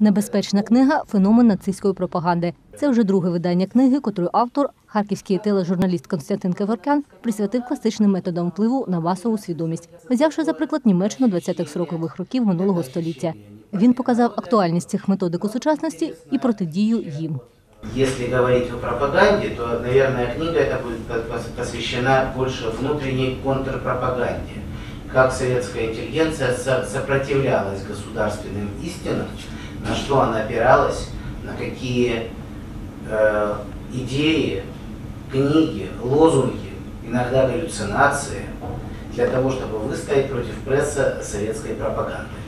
Небезпечна книга феномен нацистської пропаганди. Це вже друге видання книги, котру автор, харківський тележурналіст Константин Кеворкян, присвятив класичним методам впливу на масову свідомість, взявши за приклад Німеччину 20-х років минулого століття. Він показав актуальність цих методик у сучасності і протидію їм. Если говорить о пропаганде, то, наверное, книга эта будет по- пос- посвящена больше внутренней контрпропаганде. Как советская интеллигенция сопротивлялась государственным истинам, на что она опиралась, на какие э, идеи, книги, лозунги, иногда галлюцинации, для того, чтобы выстоять против пресса советской пропаганды.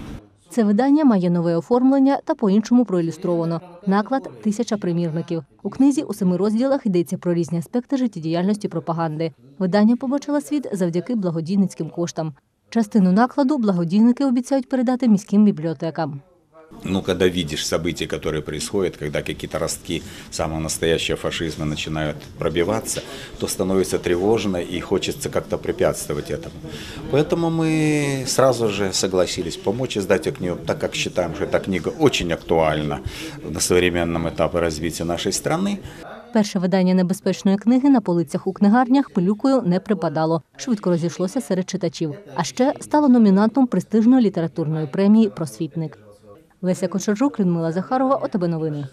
Це видання має нове оформлення та по-іншому проілюстровано. Наклад тисяча примірників. У книзі у семи розділах йдеться про різні аспекти життєдіяльності пропаганди. Видання побачило світ завдяки благодійницьким коштам. Частину накладу благодійники обіцяють передати міським бібліотекам. Ну, когда видишь события, которые происходят, когда какие-то ростки самого настоящего фашизма начинают пробиваться, то становится тревожно и хочется как-то препятствовать этому. Поэтому мы сразу же согласились помочь издать эту книгу, так как считаем, что эта книга очень актуальна на современном этапе развития нашей страны. Перше видання небезпечної книги на полицях у книгарнях пилюкою не припадало. Швидко розійшлося серед читачів. А ще стало номінантом престижної літературної премії Просвітник. Леся Кочержук, Людмила Захарова, ОТБ Новини.